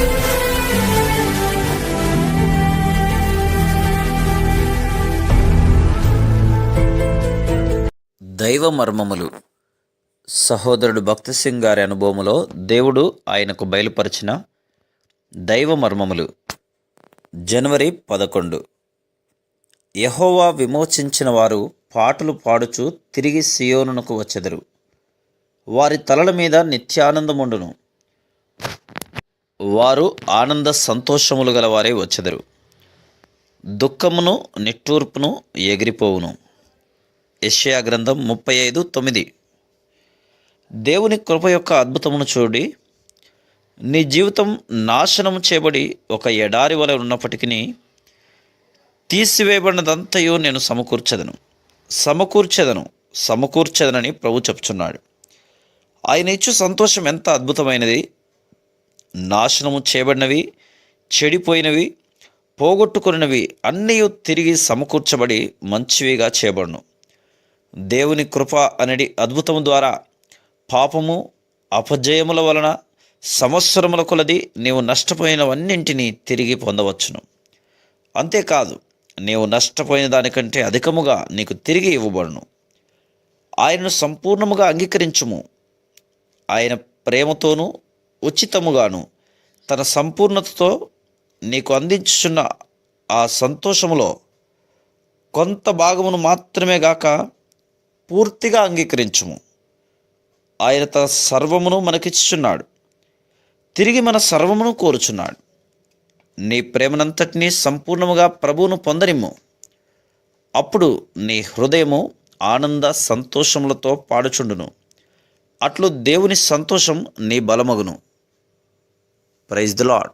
దైవ మర్మములు సహోదరుడు భక్త సింగ్ గారి అనుభవములో దేవుడు ఆయనకు బయలుపరిచిన దైవ మర్మములు జనవరి పదకొండు. యహోవా విమోచించిన వారు పాటలు పాడుచు తిరిగి సియోనునకు వచ్చెదరు. వారి తలల మీద నిత్యానందముండును. వారు ఆనంద సంతోషములు గలవారే వచ్చెదరు. దుఃఖమును నిట్టూర్పును ఎగిరిపోవును. యష్యా గ్రంథం ముప్పై ఐదు తొమ్మిది. దేవుని కృప యొక్క అద్భుతమును చూడి నీ జీవితం నాశనం చేయబడి ఒక ఎడారి వలె ఉన్నప్పటికీ తీసివేయబడినదంతయు నేను సమకూర్చదను. సమకూర్చెదను సమకూర్చెదనని ప్రభు చెప్తున్నాడు ఆయన ఇచ్చు సంతోషం ఎంత అద్భుతమైనది నాశనము చేయబడినవి చెడిపోయినవి పోగొట్టుకున్నవి అన్నీ తిరిగి సమకూర్చబడి మంచివిగా చేయబడును. దేవుని కృప అనేది అద్భుతము ద్వారా పాపము అపజయముల వలన సంవత్సరముల కొలది నీవు నష్టపోయినవన్నింటినీ తిరిగి పొందవచ్చును. అంతేకాదు నీవు నష్టపోయిన దానికంటే అధికముగా నీకు తిరిగి ఇవ్వబడును. ఆయనను సంపూర్ణముగా అంగీకరించుము. ఆయన ప్రేమతోనూ ఉచితముగాను తన సంపూర్ణతతో నీకు అందించుచున్న ఆ సంతోషములో కొంత భాగమును మాత్రమే గాక పూర్తిగా అంగీకరించుము. ఆయన తన సర్వమును మనకిచ్చుచున్నాడు. తిరిగి మన సర్వమును కోరుచున్నాడు. నీ ప్రేమనంతటినీ సంపూర్ణముగా ప్రభువును పొందనిమ్ము. అప్పుడు నీ హృదయము ఆనంద సంతోషములతో పాడుచుండును. అట్లు దేవుని సంతోషం నీ బలమగును. Praise the Lord.